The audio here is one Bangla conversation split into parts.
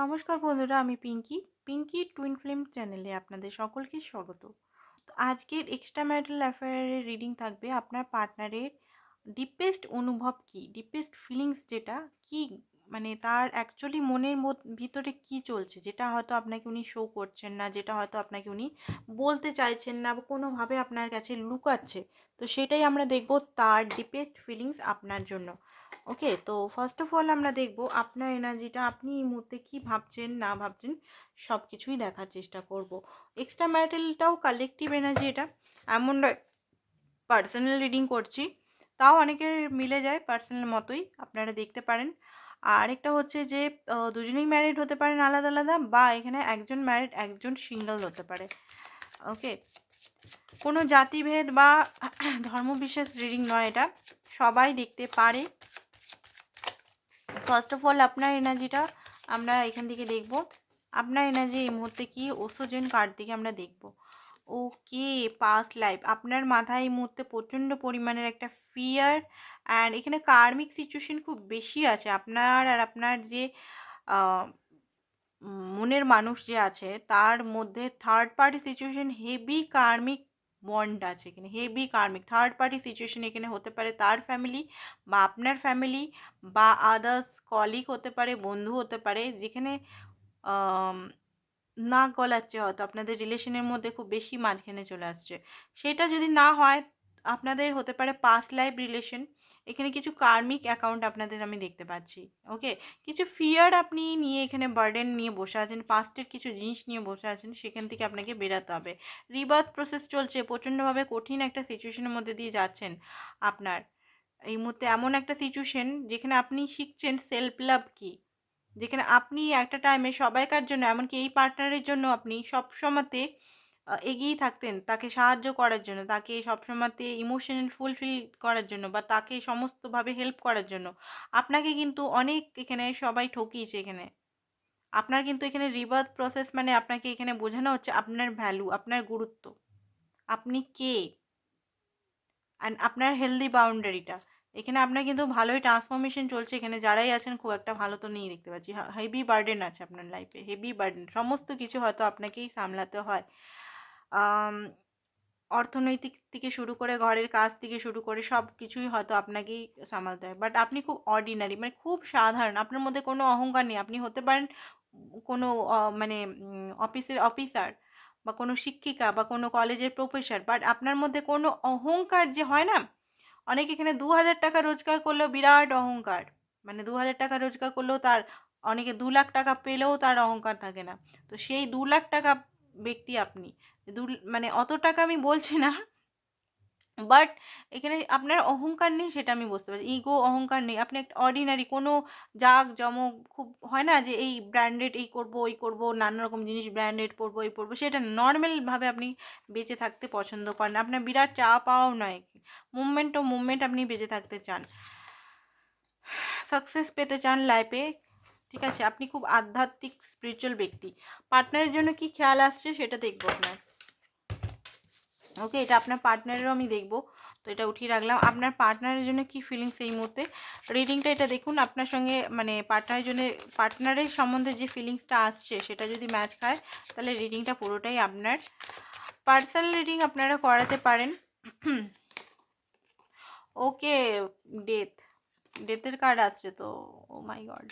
নমস্কার বন্ধুরা, আমি পিঙ্কি। পিঙ্কি টুইন ফিল্ম চ্যানেলে আপনাদের সকলকে স্বাগত। তো আজকের এক্সট্রা ম্যারিটাল অ্যাফেয়ারের রিডিং থাকবে আপনার পার্টনারের ডিপেস্ট অনুভব কি? ডিপেস্ট ফিলিংস যেটা, কি মানে তার অ্যাকচুয়ালি মনের ভিতরে কি চলছে? যেটা হয়তো আপনাকে উনি শো করছেন না, যেটা হয়তো আপনাকে উনি বলতে চাইছেন না বা কোনোভাবে আপনার কাছে লুকাচ্ছে, তো সেটাই আমরা দেখব তার ডিপেস্ট ফিলিংস আপনার জন্য। ওকে তো ফার্স্ট অফ অল আমরা দেখব আপনার এনার্জিটা আপনি এই মুহূর্তে কী ভাবছেন, না ভাবছেন সব কিছুই দেখার চেষ্টা করব। এক্সট্রা ম্যারিটালটাও কালেকটিভ এনার্জি এটা, এমন পার্সোনাল রিডিং করছি, তাও অনেকের মিলে যায় পার্সোনাল মতোই, আপনারা দেখতে পারেন। আর একটা হচ্ছে যে দুজনেই ম্যারিড হতে পারেন আলাদা আলাদা বা এখানে একজন ম্যারিড একজন সিঙ্গেল হতে পারে। ওকে কোনো জাতিভেদ বা ধর্মবিশ্বাস রিডিং নয় এটা। সবাই দেখতে পারে। ফার্স্ট অফ অল আপনার এনার্জিটা আমরা এখান থেকে দেখব। আপনার এনার্জি এই মুহূর্তে কি ওসোজেন কার্ড থেকে আমরা দেখব। ওকে পাস্ট লাইফ আপনার মাথায় এই মুহূর্তে প্রচণ্ড পরিমাণের একটা ফিয়ার অ্যান্ড এখানে কার্মিক সিচুয়েশন খুব বেশি আছে। আপনার আর আপনার যে মনের মানুষ যে আছে, তার মধ্যে third party situation heavy karmic bond আছে এখানে। Heavy karmic third party situation এখানে হতে পারে তার ফ্যামিলি বা আপনার ফ্যামিলি বা আদার্স কলিগ হতে পারে, বন্ধু হতে পারে, যেখানে নাক গলাচ্ছে হয়তো। আপনাদের রিলেশনের মধ্যে খুব বেশি মাঝখানে চলে আসছে। সেটা যদি না হয় আপনাদের হতে পারে পাস্ট লাইফ রিলেশন এখানে কিছু কার্মিক অ্যাকাউন্ট আপনাদের আমি দেখতে পাচ্ছি ওকে কিছু ফিয়ার আপনি নিয়ে এখানে বার্ডেন নিয়ে বসে আছেন পাস্টের কিছু জিনিস নিয়ে বসে আছেন, সেখান থেকে আপনাকে বেরাতে হবে। রিবার্থ প্রসেস চলছে, প্রচণ্ডভাবে কঠিন একটা সিচুয়েশনের মধ্যে দিয়ে যাচ্ছেন আপনার। এই মুহূর্তে এমন একটা সিচুয়েশন যেখানে আপনি শিখছেন সেলফ লাভ কী? যেখানে আপনি একটা টাইমে সবাইকার জন্য, এমনকি এই পার্টনারের জন্য আপনি সবসময়তে এগিয়ে থাকতেন। তাকে সাহায্য করার জন্য, তাকে সবসময়তে ইমোশনাল ফুলফিল করার জন্য বা তাকে সমস্তভাবে হেল্প করার জন্য। আপনাকে কিন্তু অনেক এখানে সবাই ঠকিয়েছে এখানে। আপনার কিন্তু এখানে রিবার্থ প্রসেস মানে আপনাকে এখানে বোঝানো হচ্ছে আপনার ভ্যালু আপনার গুরুত্ব। আপনি কে? অ্যান্ড আপনার হেলদি বাউন্ডারিটা এখানে আপনার কিন্তু ভালোই ট্রান্সফরমেশন চলছে এখানে। যারাই আছেন খুব একটা ভালো তো নেই দেখতে পাচ্ছি। হেভি বার্ডেন আছে আপনার লাইফে হেভি বার্ডেন সমস্ত কিছু হয়তো আপনাকেই সামলাতে হয়। অর্থনৈতিক থেকে শুরু করে ঘরের কাজ থেকে শুরু করে সব কিছুই হয়তো আপনাকেই সামালতে হয় বাট আপনি খুব অর্ডিনারি মানে খুব সাধারণ, আপনার মধ্যে কোনো অহংকার নেই। আপনি হতে পারেন কোনো মানে অফিসের অফিসার বা কোনো শিক্ষিকা বা কোনো কলেজের প্রফেসর বাট আপনার মধ্যে কোনো অহংকার যে হয় না, অনেক এখানে দু হাজার টাকা রোজগার করলেও বিরাট অহংকার। মানে দু হাজার টাকা রোজগার করলেও তার, অনেকে দু লাখ টাকা পেলেও তার অহংকার থাকে না। তো সেই দু লাখ টাকা ব্যক্তি আপনি। দু মানে অত টাকা আমি বলছি না বাট এখানে আপনার অহংকার নেই সেটা আমি বুঝতে পারছি। ইগো অহংকার নেই। আপনি একটা অর্ডিনারি কোনো জাগ জমক খুব, হয় না যে এই ব্র্যান্ডেড এই করব, ওই করব, নানা রকম জিনিস ব্র্যান্ডেড পরবো এই পরবো সেটা নর্মালভাবে আপনি বেঁচে থাকতে পছন্দ করেন আপনার বিরাট চা পাওয়াও নয়। মুভমেন্ট ও মুভমেন্ট আপনি বেঁচে থাকতে চান। সাকসেস পেতে চান লাইফে ঠিক আছে? আপনি খুব আধ্যাত্মিক স্পিরিচুয়াল ব্যক্তি। পার্টনারের জন্য কি খেয়াল আসছে সেটা দেখব আপনার। ওকে এটা আপনার পার্টনারেরও আমি দেখব। তো এটা উঠিয়ে রাখলাম। আপনার পার্টনারের জন্য কি ফিলিংস এই মুহূর্তে? রিডিংটা এটা দেখুন, আপনার সঙ্গে মানে পার্টনারের জন্য পার্টনারের সম্বন্ধে যে ফিলিংসটা আসছে সেটা যদি ম্যাচ খায় তাহলে রিডিংটা পুরোটাই আপনার। পার্সোনাল রিডিং আপনারা করাতে পারেন। ওকে ডেথ ডেথের কার্ড আসছে তো ও মাই গড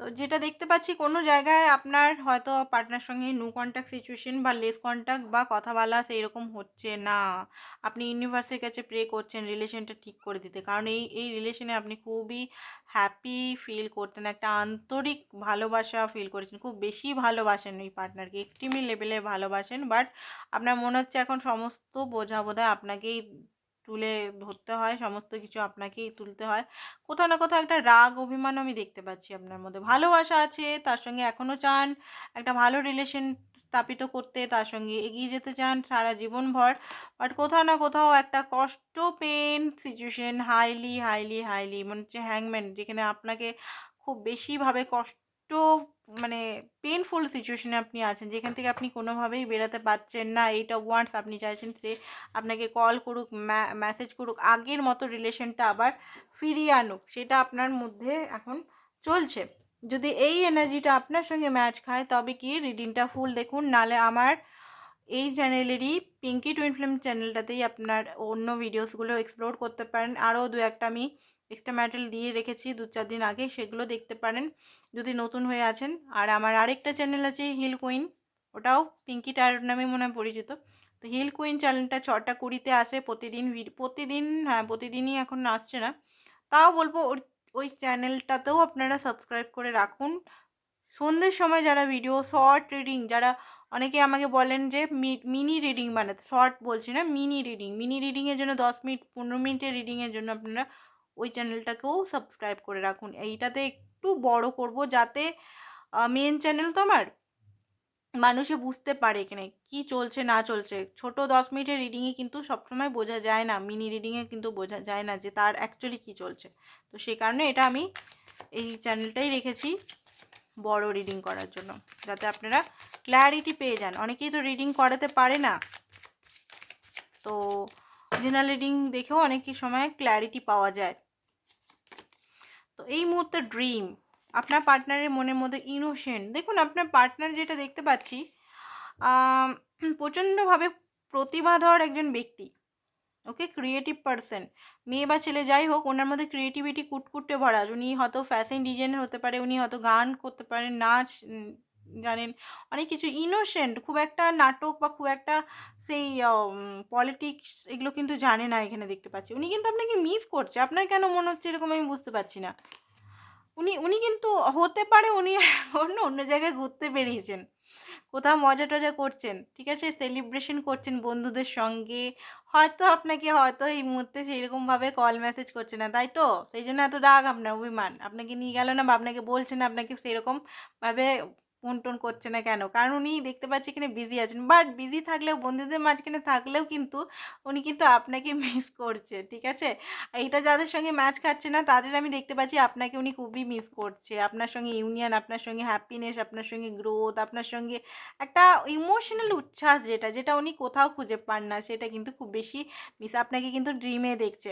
তো যেটা দেখতে পাচ্ছি কোনো জায়গায় আপনার হয়তো পার্টনার সঙ্গে নো কন্ট্যাক্ট সিচুয়েশন বা লেস কন্ট্যাক্ট বা কথা বলা সেই রকম হচ্ছে না। আপনি ইউনিভার্সের কাছে প্রে করছেন রিলেশনটা ঠিক করে দিতে। কারণ এই এই রিলেশনে আপনি খুবই হ্যাপি ফিল করতেন, একটা আন্তরিক ভালোবাসা ফিল করেছেন। খুব বেশি ভালোবাসেন এই পার্টনারকে এক্সট্রিমি লেভেলে ভালোবাসেন বাট আপনার মনে হচ্ছে এখন সমস্ত বোঝা আপনাকেই তুলে ধরতে হয়, সমস্ত কিছু আপনাকেই তুলতে হয়। কোথাও না কোথাও একটা রাগ অভিমান আমি দেখতে পাচ্ছি আপনার মধ্যে। ভালোবাসা আছে, তার সঙ্গে এখনও চান, একটা ভালো রিলেশন স্থাপিত করতে তার সঙ্গে এগিয়ে যেতে চান সারা জীবনভর। বাট কোথাও না কোথাও একটা কষ্ট pain situation highly highly highly মনে হচ্ছে হ্যাংম্যান যেখানে আপনাকে খুব বেশিভাবে কষ্ট মানে পেনফুল সিচুয়েশনে আপনি আছেন, যেখান থেকে আপনি কোনোভাবেই বেরোতে পারছেন না। এইটা ওয়ান্স আপনি চাইছেন সে আপনাকে কল করুক মেসেজ করুক, আগের মতো রিলেশনটা আবার ফিরিয়ে আনুক। সেটা আপনার মধ্যে এখন চলছে। যদি এই এনার্জিটা আপনার সঙ্গে ম্যাচ খায়, তবে কি রিডিংটা ফুল দেখুন? নালে আমার এই চ্যানেলেরই পিঙ্কি টুইন ফিল্ম চ্যানেলটাতেই আপনার অন্য ভিডিওসগুলো এক্সপ্লোর করতে পারেন। আরও দু একটা আমি এক্সট্রা ম্যাটেরিয়াল দিয়ে রেখেছি দু চার দিন আগে, সেগুলো দেখতে পারেন যদি নতুন হয়ে আছেন। আর আমার আরেকটা চ্যানেল আছে হিল কুইন ওটাও পিঙ্কি টায়ার নামে মনে হয় পরিচিত। তো হিল কুইন চ্যানেলটা ছটা কুড়িতে আসে প্রতিদিন প্রতিদিন হ্যাঁ প্রতিদিনই এখন আসছে না। তাও বলব ওই চ্যানেলটাতেও আপনারা সাবস্ক্রাইব করে রাখুন। সন্ধ্যের সময় যারা ভিডিও শর্ট রিডিং যারা অনেকে আমাকে বলেন যে মিনি রিডিং বানাতে শর্ট বলছি না মিনি রিডিং মিনি রিডিংয়ের জন্য দশ মিনিট, পনেরো মিনিটের রিডিংয়ের জন্য আপনারা ওই চ্যানেলটাকেও সাবস্ক্রাইব করে রাখুন। এইটাতে একটু বড় করব যাতে মেন চ্যানেল তো আমার মানুষে বুঝতে পারে এখানে কি চলছে, না চলছে। ছোট দশ মিনিটের রিডিংয়ে কিন্তু সবসময় বোঝা যায় না মিনি রিডিংয়ে কিন্তু বোঝা যায় না যে তার অ্যাকচুয়ালি কি চলছে। তো সেই কারণে এটা আমি এই চ্যানেলটাই রেখেছি বড় রিডিং করার জন্য, যাতে আপনারা ক্ল্যারিটি পেয়ে যান। অনেকেই তো রিডিং করাতে পারে না। তো জেনারেল রিডিং দেখেও অনেকই সময় ক্ল্যারিটি পাওয়া যায়। তো এই মুহূর্তে ড্রিম আপনার পার্টনারের মনের মধ্যে ইনোসেন্ট দেখুন আপনার পার্টনার যেটা দেখতে পাচ্ছি প্রচণ্ডভাবে প্রতিভাধর একজন ব্যক্তি ওকে ক্রিয়েটিভ পারসন মেয়ে বা ছেলে যাই হোক, ওনার মধ্যে ক্রিয়েটিভিটি কুটকুটে ভরা, উনি হয়তো ফ্যাশন ডিজাইনার হতে পারে, উনি হয়তো গান করতে পারেন, নাচ জানেন, অনেক কিছু ইনোসেন্ট খুব একটা নাটক বা খুব একটা সেই পলিটিক্স এগুলো কিন্তু জানে না এখানে দেখতে পাচ্ছি। উনি কিন্তু আপনাকে মিস করছে। আপনার কেন মনে হচ্ছে এরকম আমি বুঝতে পারছি না? উনি উনি কিন্তু হতে পারে উনি অন্য অন্য জায়গায় ঘুরতে বেরিয়েছেন। কোথাও মজা টজা করছেন, ঠিক আছে? সেলিব্রেশন করছেন বন্ধুদের সঙ্গে। হয়তো আপনাকে হয়তো এই মুহূর্তে সেইরকমভাবে কল মেসেজ করছে না, তাই তো? সেই জন্য এত রাগ আপনার, অভিমান। আপনাকে নিয়ে গেল না বা আপনাকে বলছে না, আপনাকে সেরকমভাবে ফোন টোন করছে না কেন? কারণ উনি দেখতে পাচ্ছি এখানে বিজি আছেন। বাট বিজি থাকলেও, বন্ধুদের মাঝখানে থাকলেও কিন্তু উনি কিন্তু আপনাকে মিস করছে, ঠিক আছে? এইটা যাদের সঙ্গে ম্যাচ খাচ্ছে না, তাদের আমি দেখতে পাচ্ছি আপনাকে উনি খুবই মিস করছে। আপনার সঙ্গে ইউনিয়ন আপনার সঙ্গে হ্যাপিনেস আপনার সঙ্গে গ্রোথ আপনার সঙ্গে একটা ইমোশনাল উচ্ছ্বাস যেটা যেটা উনি কোথাও খুঁজে পান না, সেটা কিন্তু খুব বেশি মিস আপনাকে কিন্তু ড্রিমে দেখছে।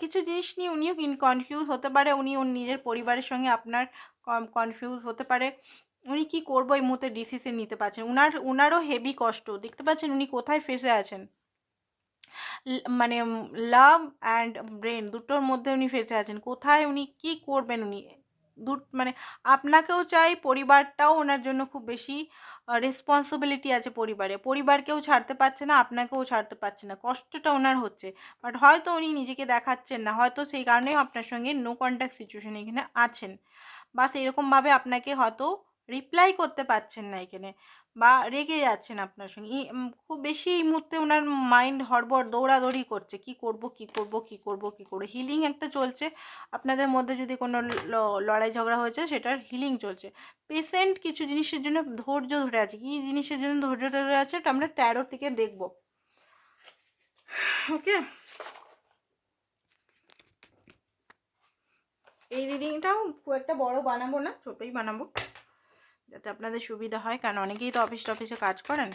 কিছু জিনিস নিয়ে উনিও কনফিউজ হতে পারে। উনি নিজের পরিবারের সঙ্গে আপনার কনফিউজ হতে পারে। উনি কি করব এই মুহূর্তে ডিসিশন নিতে পারছেন? উনার, উনারও হেভি কষ্ট। দেখতে পাচ্ছেন উনি কোথায় ফেসে আছেন? মানে লাভ অ্যান্ড ব্রেন দুটোর মধ্যে উনি ফেসে আছেন। কোথায় উনি, কি করবেন উনি? দু মানে আপনাকেও চাই, পরিবারটাও ওনার জন্য খুব বেশি রেসপন্সিবিলিটি আছে পরিবারে। পরিবারকেও ছাড়তে পারছে না, আপনাকেও ছাড়তে পারছে না। কষ্টটা ওনার হচ্ছে। বাট হয়তো উনি নিজেকে দেখাচ্ছেন না। হয়তো সেই কারণেই আপনার সঙ্গে নো কন্ট্যাক্ট সিচুয়েশন এখানে আছেন। বা সেইরকমভাবে আপনাকে হয়তো রিপ্লাই করতে পারছেন না এখানে বা রেগে যাচ্ছেন আপনার সঙ্গে। খুব বেশি এই মুহূর্তে ওনার মাইন্ড হড়বড়, দৌড়াদৌড়ি করছে। কি করব কি করব কি করব কি করব? হিলিং একটা চলছে। আপনাদের মধ্যে যদি কোনো লড়াই ঝগড়া হয়েছে, সেটার হিলিং চলছে। পেশেন্ট কিছু জিনিসের জন্য ধৈর্য ধরে আছে। কি জিনিসের জন্য ধৈর্য ধরে আছে, ওটা আমরা ট্যারো থেকে দেখব। ওকে এই রিডিংটাও খুব একটা বড় বানাবো না, ছোটোই বানাবো। যাতে আপনাদের সুবিধা হয়। কারণ অনেকেই তো অফিস টফিসে কাজ করেন।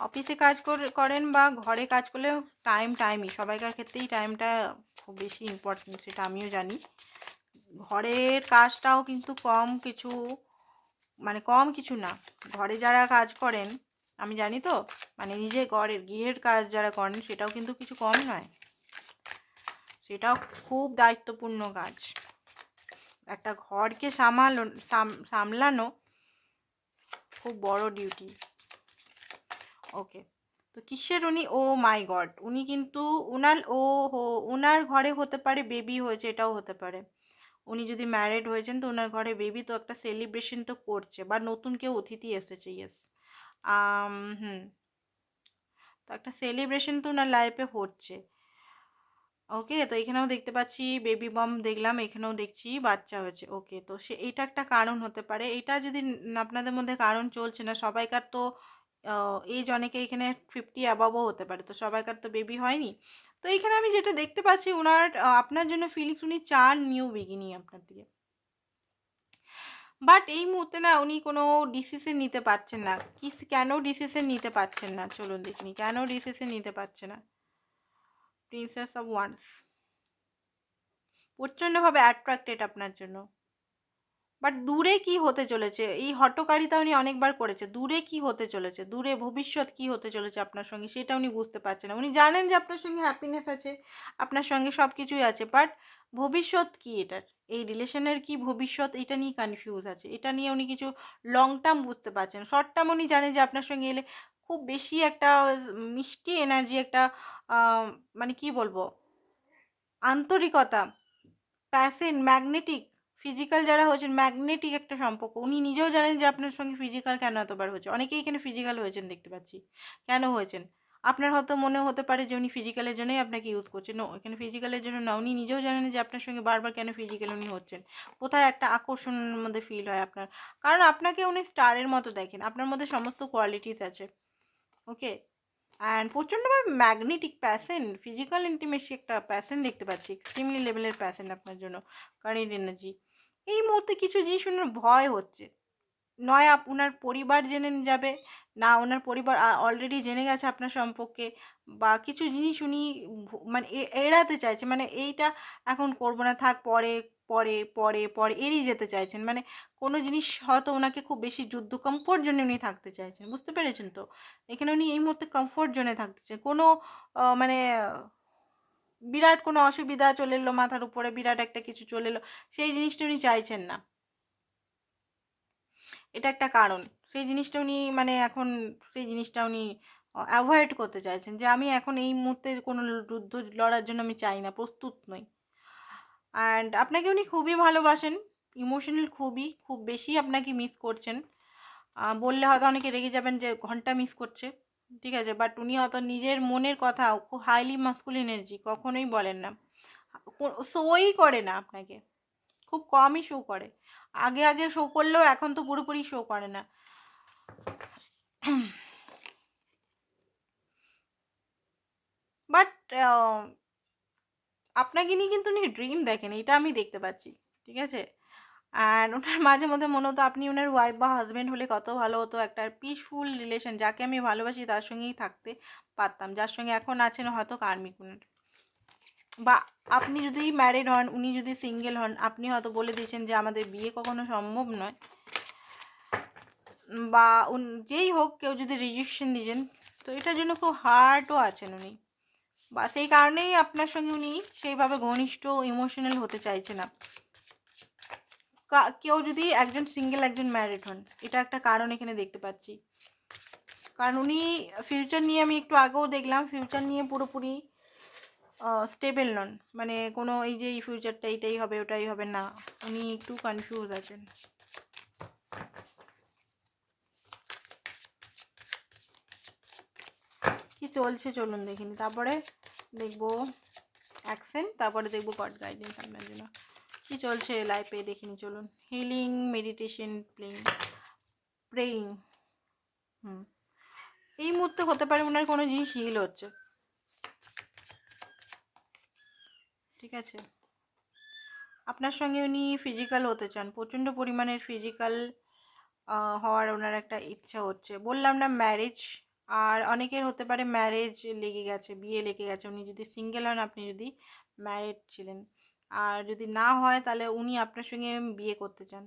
অফিসে কাজ করেন বা ঘরে কাজ করলে টাইম টাইমই সবাইকার ক্ষেত্রেই টাইমটা খুব বেশি ইম্পর্টেন্ট সেটা আমিও জানি। ঘরের কাজটাও কিন্তু কম কিছু মানে কম কিছু না। ঘরে যারা কাজ করেন, আমি জানি তো মানে নিজে ঘরের, গৃহের কাজ যারা করেন, সেটাও কিন্তু কিছু কম নয়। সেটাও খুব দায়িত্বপূর্ণ কাজ। একটা ঘরকে সামালো সামলানো খুব বড় ডিউটি ওকে তো কিসের উনি? ও মাই গড উনি কিন্তু উনার, ও হো ওনার ঘরে হতে পারে বেবি হয়েছে, এটাও হতে পারে। উনি যদি ম্যারিড হয়েছেন, তো ওনার ঘরে বেবি তো একটা সেলিব্রেশন তো করছে, বা নতুন কেউ অতিথি এসেছে ইয়েস হুম, তো একটা সেলিব্রেশন তো ওনার লাইফে হচ্ছে। ওকে, তো এখানেও দেখতে পাচ্ছি বেবি বম দেখলাম, এখানেও দেখছি, বাচ্চা হয়েছে, ওকে, তো সে, এটা একটা কারণ হতে পারে। এটা যদি আপনাদের মধ্যে কারণ চলছে না, সবাইকার তো এজ অনেকে এখানে ফিফটি অ্যাবাবও হতে পারে, তো সবাইকার তো বেবি হয়নি। তো এখানে আমি যেটা দেখতে পাচ্ছি ওনার আপনার জন্য ফিলিংস উনি চান নিউ বিগিনি আপনার দিকে। বাট এই মুহূর্তে না, উনি কোনো ডিসিশন নিতে পারছেন না। কি কেন ডিসিশন নিতে পারছেন না? চলুন দেখিনি কেন ডিসিশন নিতে পারছে না? প্রিন্সেস অফ ওয়ান্স প্রচণ্ডভাবে অ্যাট্রাক্টেড আপনার জন্য। বাট দূরে কি হতে চলেছে? এই হটকারিতা উনি অনেকবার করেছে। দূরে কি হতে চলেছে? দূরে ভবিষ্যৎ কি হতে চলেছে আপনার সঙ্গে সেটা উনি বুঝতে পারছেন না। উনি জানেন যে আপনার সঙ্গে হ্যাপিনেস আছে, আপনার সঙ্গে সব কিছুই আছে বাট ভবিষ্যৎ কি এটার? এই রিলেশনের কি ভবিষ্যৎ? এটা নিয়ে কনফিউজ আছে। এটা নিয়ে উনি কিছু লং টার্ম বুঝতে পারছেন শর্ট টার্ম উনি জানেন যে আপনার সঙ্গে এলে খুব বেশি একটা মিষ্টি এনার্জি, একটা মানে কি বলব? আন্তরিকতা প্যাসেন ম্যাগনেটিক, ফিজিক্যাল যারা হয়েছেন, ম্যাগনেটিক একটা সম্পর্ক। উনি নিজেও জানেন যে আপনার সঙ্গে ফিজিক্যাল কেন এতবার হয়েছে। অনেকেই এখানে ফিজিক্যাল হয়েছেন দেখতে পাচ্ছি। কেন হয়েছেন? আপনার হয়তো মনে হতে পারে যে উনি ফিজিক্যালের জন্যই আপনাকে ইউজ করছেন এখানে ফিজিক্যালের জন্য না। উনি নিজেও জানেন যে আপনার সঙ্গে বারবার কেন ফিজিক্যাল উনি হচ্ছেন। কোথায় একটা আকর্ষণের মধ্যে ফিল হয় আপনার। কারণ আপনাকে উনি স্টারের মতো দেখেন। আপনার মধ্যে সমস্ত কোয়ালিটিস আছে। ওকে অ্যান্ড প্রচণ্ডভাবে ম্যাগনেটিক প্যাসেন ফিজিক্যাল ইন্টিমেসি একটা প্যাসেন দেখতে পাচ্ছি এক্সট্রিমলি লেভেলের প্যাসেন আপনার জন্য কারেন্ট এনার্জি এই মুহূর্তে কিছু জিনিস ওনার ভয় হচ্ছে। নয় ওনার পরিবার জেনে যাবে, না, ওনার পরিবার অলরেডি জেনে গেছে আপনার সম্পর্কে, বা কিছু জিনিস উনি মানে এড়াতে চাইছে মানে এইটা এখন করব না, থাক, পরে পরে পরে পরে এড়িয়ে যেতে চাইছেন। মানে কোনো জিনিস হয়তো ওনাকে খুব বেশি যুদ্ধ কমফোর্ট জোনে উনি থাকতে চাইছেন, বুঝতে পেরেছেন তো? এখানে উনি এই মুহূর্তে কমফোর্ট জোনে থাকতে চান কোনো মানে বিরাট কোনো অসুবিধা চলে এলো মাথার উপরে, বিরাট একটা কিছু চলে এলো, সেই জিনিসটা উনি চাইছেন না। এটা একটা কারণ। সেই জিনিসটা উনি মানে এখন সেই জিনিসটা উনি অ্যাভয়েড করতে চাইছেন যে আমি এখন এই মুহূর্তে কোনো যুদ্ধ লড়ার জন্য আমি চাই না, প্রস্তুত নই। অ্যান্ড আপনাকে উনি খুবই ভালোবাসেন। ইমোশনাল খুবই, খুব বেশি আপনাকে মিস করছেন। বললে হয়তো অনেকে রেগে যাবেন যে, ঘণ্টা মিস করছে। ঠিক আছে বাট উনি হয়তো নিজের মনের কথা, খুব হাইলি মাস্কুল এনার্জি কখনোই বলেন না। শোই করে না আপনাকে। খুব কমই শো করে। আগে আগে শো করলেও এখন তো পুরোপুরি শো করে না। বাট আপনাকে নিয়ে কিন্তু উনি ড্রিম দেখেন, এটা আমি দেখতে পাচ্ছি, ঠিক আছে? অ্যান্ড ওনার মাঝে মধ্যে মনে হতো আপনি ওনার ওয়াইফ বা হাজব্যান্ড হলে কত ভালো হতো একটা পিসফুল রিলেশন যাকে আমি ভালোবাসি তার সঙ্গেই থাকতে পারতাম, যার সঙ্গে এখন আছেন হয়তো কার্মিক ওনার বা আপনি যদি ম্যারিড হন, উনি যদি সিঙ্গেল হন, আপনি হয়তো বলে দিয়েছেন যে আমাদের বিয়ে কখনো সম্ভব নয়। বা যেই হোক কেউ যদি রিজেকশন দিয়েছেন, তো এটার জন্য খুব হার্টও আছেন উনি। বা সেই কারণেই আপনার সঙ্গে উনি সেইভাবে ঘনিষ্ঠ ইমোশনাল হতে চাইছে না কেউ যদি একজন সিঙ্গেল একজন ম্যারিড হন, এটা একটা কারণ এখানে দেখতে পাচ্ছি। কারণ উনি ফিউচার নিয়ে আমি একটু আগেও দেখলাম ফিউচার নিয়ে পুরোপুরি স্টেবল নন। মানে কোনো এই যে এই ফিউচারটা এইটাই হবে, ওটাই হবে না, উনি একটু কনফিউজ আছেন। কি চলছে চলুন দেখিনি। তারপরে দেখব অ্যাকশন তারপরে দেখব গড গাইডেন্স আপনার জন্য। কি চলছে লাইফে দেখিনি চলুন। Healing meditation playing praying hmm. এই মুহূর্তে হতে পারে ওনার কোনো জিনিস হিল হচ্ছে। ঠিক আছে। আপনার সঙ্গে উনি ফিজিক্যাল হতে চান। প্রচণ্ড পরিমাণের ফিজিক্যাল হওয়ার ওনার একটা ইচ্ছা হচ্ছে। বললাম না ম্যারেজ আর অনেকের হতে পারে ম্যারেজ লেগে গেছে, বিয়ে লেগে গেছে, উনি যদি সিঙ্গেল হন, আপনি যদি ম্যারেড ছিলেন। আর যদি না হয়, তাহলে উনি আপনার সঙ্গে বিয়ে করতে চান।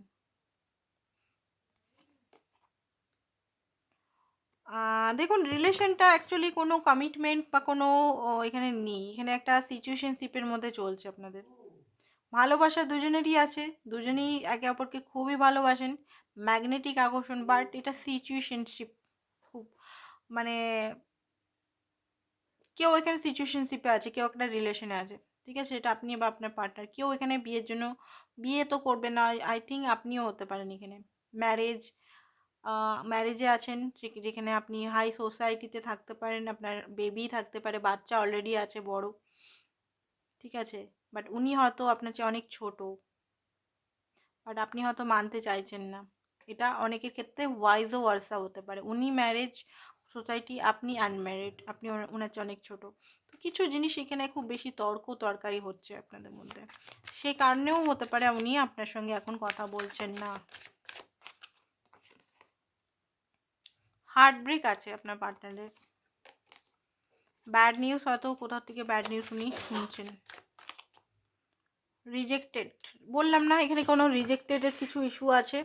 দেখুন রিলেশনটা অ্যাকচুয়ালি কোনো কমিটমেন্ট বা কোনো এখানে নেই। এখানে একটা সিচুয়েশনশিপের মধ্যে চলছে আপনাদের। ভালোবাসা দুজনেরই আছে। দুজনেই একে অপরকে খুবই ভালোবাসেন। ম্যাগনেটিক আকর্ষণ বাট এটা সিচুয়েশনশিপ মানে কেউ এখানে সিচুয়েশনশিপে আছে, কেউ একটা রিলেশনে আছে, ঠিক আছে? এটা আপনি বা আপনার পার্টনার কেউ এখানে বিয়ের জন্য, বিয়ে তো করবে না আই থিঙ্ক আপনিও হতে পারেন এখানে। ম্যারেজ ম্যারেজে আছেন যেখানে আপনি হাই সোসাইটিতে থাকতে পারেন, আপনার বেবি থাকতে পারে, বাচ্চা অলরেডি আছে, বড়, ঠিক আছে? বাট উনি হয়তো আপনার চেয়ে অনেক ছোট বাট আপনি হয়তো মানতে চাইছেন না। এটা অনেকের ক্ষেত্রে ওয়াইজও ওয়ার্সা হতে পারে। উনি ম্যারেজ সোসাইটি, আপনি আনম্যারিড, আপনি ওনার চেয়ে অনেক ছোট। তো কিছু জিনিস এখানে খুব বেশি তর্ক তরকারি হচ্ছে আপনাদের মধ্যে। সেই কারণেও হতে পারে উনি আপনার সঙ্গে এখন কথা বলছেন না। হার্ট ব্রেক আছে আপনার পার্টনারের ব্যাড নিউজ হয়তো কোথাও থেকে ব্যাড নিউজ উনি শুনছেন। রিজেক্টেড বললাম না, এখানে কোনো রিজেক্টেডের কিছু ইস্যু আছে।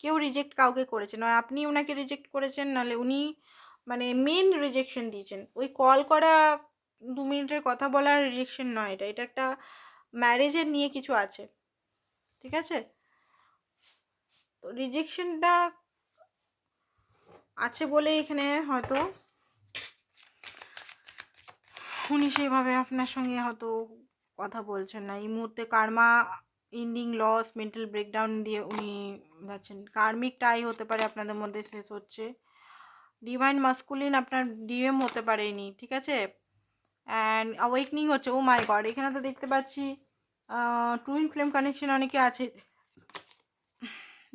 কেউ রিজেক্ট কাউকে করেছে নয়। আপনি ওনাকে রিজেক্ট করেছেন, নাহলে উনি মানে মেন রিজেকশন দিয়েছেন। ওই কল করা দু মিনিটের কথা বলার রিজেকশন নয় এটা। এটা একটা ম্যারেজের নিয়ে কিছু আছে। ঠিক আছে? তো রিজেকশনটা আছে বলে এখানে হয়তো উনি সেইভাবে আপনার সঙ্গে হয়তো কথা বলছেন না। এই মুহূর্তে karma ending loss mental breakdown দিয়ে উনি যাচ্ছেন। কার্মিক টাই হতে পারে আপনাদের মধ্যে শেষ হচ্ছে। ডিভাইন মাস্কুলিন আপনার ডিএম হতে পারেনি, ঠিক আছে? অ্যান্ড অ্যাওয়েকনিং হচ্ছে ও মাই গড এখানে তো দেখতে পাচ্ছি টুইন ফ্লেম কানেকশন অনেকে আছে।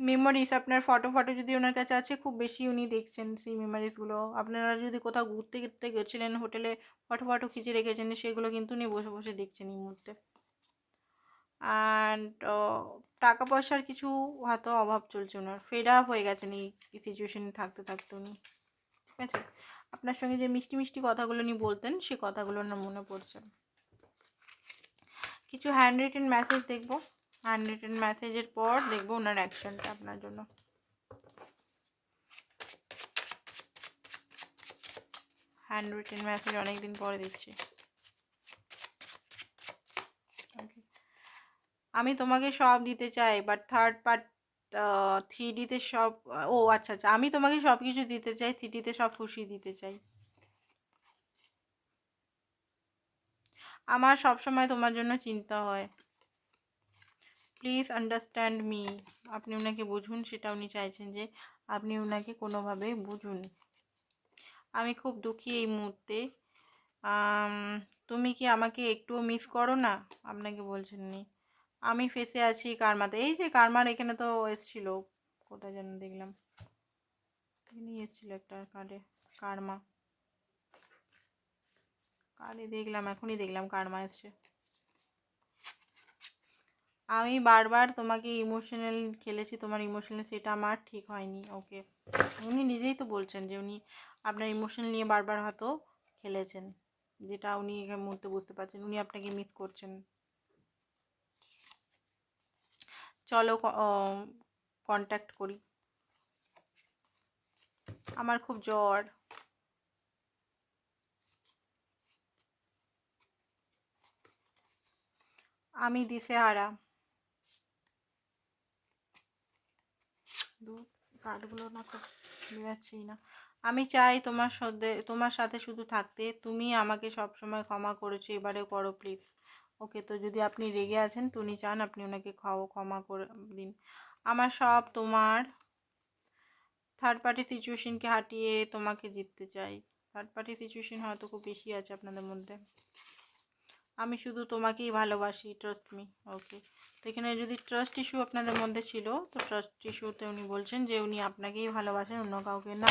মেমোরিজ আপনার ফটো ফটো যদি ওনার কাছে আছে, খুব বেশি উনি দেখছেন সেই মেমোরিজগুলো আপনারা যদি কোথাও ঘুরতে ঘুরতে গেছিলেন, হোটেলে ফটো ফটো খিচে রেখেছেন, সেগুলো কিন্তু উনি বসে বসে দেখছেন এই মুহূর্তে। অ্যান্ড টাকা পয়সার কিছু হয়তো অভাব চলছে ওনার। ফেড আপ হয়ে গেছেন এই সিচুয়েশনে থাকতে থাকতে উনি। ঠিক আছে? আপনার সঙ্গে যে মিষ্টি মিষ্টি কথাগুলো উনি বলতেন, সে কথাগুলো না মনে পড়ছে। কিছু হ্যান্ড রিটেন মেসেজ দেখব। হ্যান্ড রিটেন মেসেজের পর দেখব ওনার অ্যাকশনটা আপনার জন্য। হ্যান্ড রিটেন মেসেজ অনেকদিন পরে Okay. আমি তোমাকে সব দিতে চাই বাট থার্ড পার্ট থ্রি ডিতে সব, ও আচ্ছা আচ্ছা আমি তোমাকে সব কিছু দিতে চাই থ্রি ডিতে সব খুশি দিতে চাই। আমার সব সময় তোমার জন্য চিন্তা হয়। প্লিজ আন্ডারস্ট্যান্ড মি আপনি ওনাকে বুঝুন, সেটা উনি চাইছেন যে আপনি ওনাকে কোনোভাবে বুঝুন। আমি খুব দুঃখী এই মুহূর্তে। তুমি কি আমাকে একটুও মিস করো না? আপনাকে বলছেন নি আমি ফেসে আছি কারমাতে। এই যে কারমার এখানে তো এসছিল। কোথায় যেন দেখলাম। এখানেই এসছিল একটা কার্ডে কারমা। কার্ডে দেখলাম, এখনই দেখলাম কারমা এসছে। আমি বারবার তোমাকে ইমোশনাল খেলেছি, তোমার ইমোশনাল সেটা আমার ঠিক হয়নি ওকে উনি নিজেই তো বলছেন যে উনি আপনার ইমোশনাল নিয়ে বারবার হয়তো খেলেছেন। যেটা উনি এই মুহূর্তে বুঝতে পারছেন, উনি আপনাকে মিস করছেন। চলো কন্ট্যাক্ট করি। আমার খুব জ্বর। আমি দিশেহারা। দু, কার্ডগুলো না খুব বেরাচ্ছেই না। আমি চাই তোমার সাথে তোমার সাথে শুধু থাকতে। তুমি আমাকে সব সময় ক্ষমা করেছ, এবারে করো প্লিজ ওকে তো যদি আপনি রেগে আছেন উনি চান আপনি ওনাকে খাও, ক্ষমা করে দিন। আমার সব তোমার থার্ড পার্টি সিচুয়েশনকে হাঁটিয়ে তোমাকে জিততে চাই। থার্ড পার্টি সিচুয়েশন হয়তো খুব বেশি আছে আপনাদের মধ্যে। আমি শুধু তোমাকেই ভালোবাসি ট্রাস্ট মি ওকে তো এখানে যদি ট্রাস্ট ইস্যু আপনাদের মধ্যে ছিল, তো ট্রাস্ট ইস্যুতে উনি বলছেন যে উনি আপনাকেই ভালোবাসেন, অন্য কাউকে না।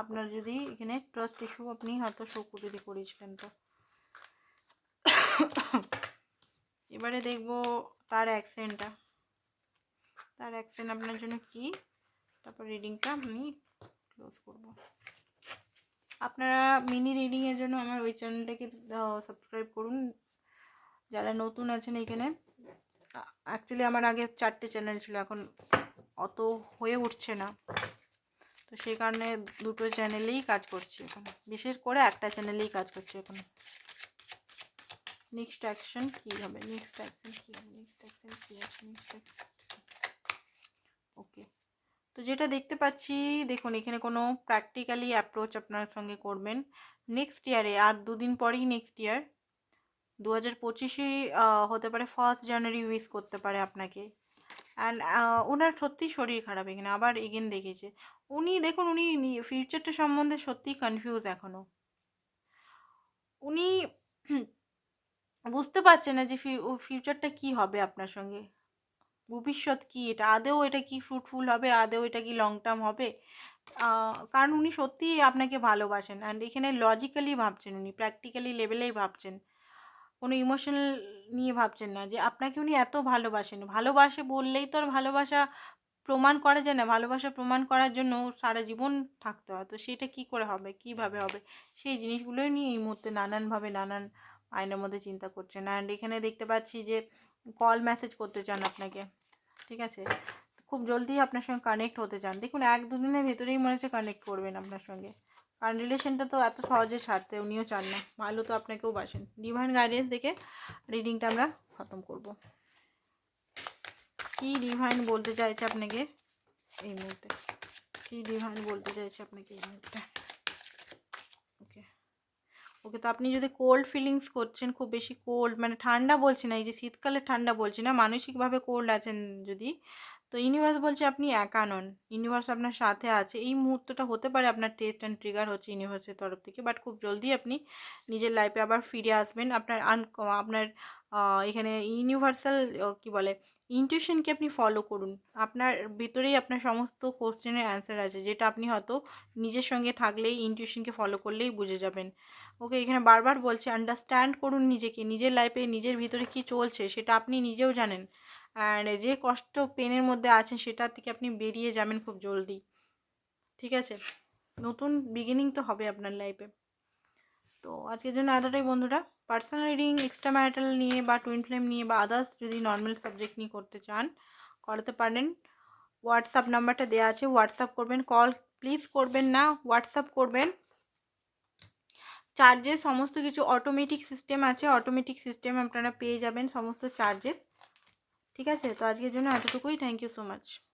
আপনার যদি এখানে ট্রাস্ট ইস্যু আপনি হয়তো শোক যদি করেছিলেন তো। এবারে দেখব তার অ্যাকসেন্টটা তার অ্যাকসেন্ট আপনার জন্য কি? তারপর রিডিংটা আমি ক্লোজ করব। আপনারা মিনি রিডিংয়ের জন্য আমার ওই চ্যানেলটাকে সাবস্ক্রাইব করুন। যারা নতুন আছেন এখানে অ্যাকচুয়ালি আমার আগে চারটে চ্যানেল ছিল, এখন অত হয়ে উঠছে না। তো সেই কারণে দুটো চ্যানেলেই কাজ করছি এখন। বিশেষ করে একটা চ্যানেলেই কাজ করছি এখন। নেক্সট অ্যাকশন কী হবে? নেক্সট অ্যাকশন কী হবে? নেক্সট অ্যাকশন কী আছে? নেক্সট ওকে তো যেটা দেখতে পাচ্ছি, দেখুন, এখানে কোনো প্র্যাকটিক্যালি অ্যাপ্রোচ আপনার সঙ্গে করবেন। নেক্সট ইয়ারে আর দুদিন পরেই নেক্সট ইয়ার দু হাজার পঁচিশে হতে পারে ফার্স্ট জানুয়ারি উইস করতে পারে আপনাকে। অ্যান্ড ওনার সত্যি শরীর খারাপ এখানে, আবার এগেন দেখেছে। উনি, দেখুন, উনি ফিউচারটা সম্বন্ধে সত্যিই কনফিউজ এখনও উনি বুঝতে পারছে না যে ফিউচারটা কি হবে আপনার সঙ্গে? ভবিষ্যৎ কি এটা? আদেও এটা কি ফ্রুটফুল হবে? আদেও এটা কি লং টার্ম হবে কারণ উনি সত্যিই আপনাকে ভালোবাসেন অ্যান্ড এখানে লজিক্যালি ভাবছেন উনি প্র্যাকটিক্যালি লেভেলেই ভাবছেন। কোনো ইমোশনাল নিয়ে ভাবছেন না যে আপনাকে উনি এত ভালোবাসেন। ভালোবাসে বললেই তো আর ভালোবাসা প্রমাণ করা যায় না। ভালোবাসা প্রমাণ করার জন্য সারা জীবন থাকতে হয়। তো সেটা কি করে হবে? কীভাবে হবে? সেই জিনিসগুলোই নিয়ে এই মুহূর্তে নানানভাবে নানান আইনের মধ্যে চিন্তা করছেন। অ্যান্ড এখানে দেখতে পাচ্ছি যে কল মেসেজ করতে চান আপনাকে। ঠিক আছে? খুব জলদি আপনার সঙ্গে কানেক্ট হতে চান। দেখুন, এক দুদিনের ভেতরেই মনে হচ্ছে কানেক্ট করবেন আপনার সঙ্গে। কারণ রিলেশনটা তো এত সহজে ছাড়তে উনিও চান না। ভালো তো আপনাকেও বাসেন। ডিভাইন গাইডেন্স দেখে রিডিংটা আমরা খতম করব। কি ডিভাইন বলতে চাইছে আপনাকে এই মুহূর্তে? কি ডিভাইন বলতে চাইছে আপনাকে এই মুহূর্তে? ওকে তো আপনি যদি কোল্ড ফিলিংস করছেন, খুব বেশি কোল্ড মানে ঠান্ডা বলছি না, এই যে শীতকালে ঠান্ডা বলছি না, মানসিকভাবে কোল্ড আছেন যদি, তো ইউনিভার্স বলছে আপনি একা নন ইউনিভার্স আপনার সাথে আছে, এই মুহূর্তটা হতে পারে আপনার টেস্ট অ্যান্ড ট্রিগার হচ্ছে ইউনিভার্সের তরফ থেকে বাট খুব জলদি আপনি নিজের লাইফে আবার ফিরে আসবেন, আপনার আন আপনার এখানে ইউনিভার্সাল কি বলে ইনটিউশনকে আপনি ফলো করুন। আপনার ভিতরেই আপনার সমস্ত কোশ্চেনের অ্যান্সার আছে, যেটা আপনি হয়তো নিজের সঙ্গে থাকলেই ইনটিউশনকে ফলো করলেই বুঝে যাবেন। ওকে এখানে বারবার বলছে আন্ডারস্ট্যান্ড করুন নিজেকে, নিজের লাইফে নিজের ভিতরে কি চলছে, সেটা আপনি নিজেও জানেন। অ্যান্ড যে কষ্ট পেনের মধ্যে আছেন, সেটা থেকে আপনি বেরিয়ে যাবেন খুব জলদি। ঠিক আছে? নতুন বিগিনিং তো হবে আপনার লাইফে তো আজকের জন্য এতটাই বন্ধুরা। পার্সোনাল রিডিং এক্সট্রা ম্যারিটাল নিয়ে বা টুইন ফ্লেম নিয়ে বা আদার্স যদি নর্মাল সাবজেক্ট নিয়ে করতে চান, করাতে পারেন। হোয়াটসঅ্যাপ নাম্বারটা দেওয়া আছে হোয়াটসঅ্যাপ করবেন কল প্লিজ করবেন না হোয়াটসঅ্যাপ করবেন। চার্জেস সমস্ত কিছু অটোমেটিক সিস্টেম আছে অটোমেটিক সিস্টেম আপনারা পেয়ে যাবেন সমস্ত চার্জেস ঠিক আছে? তো আজকের জন্য এতটুকুই। Thank you so much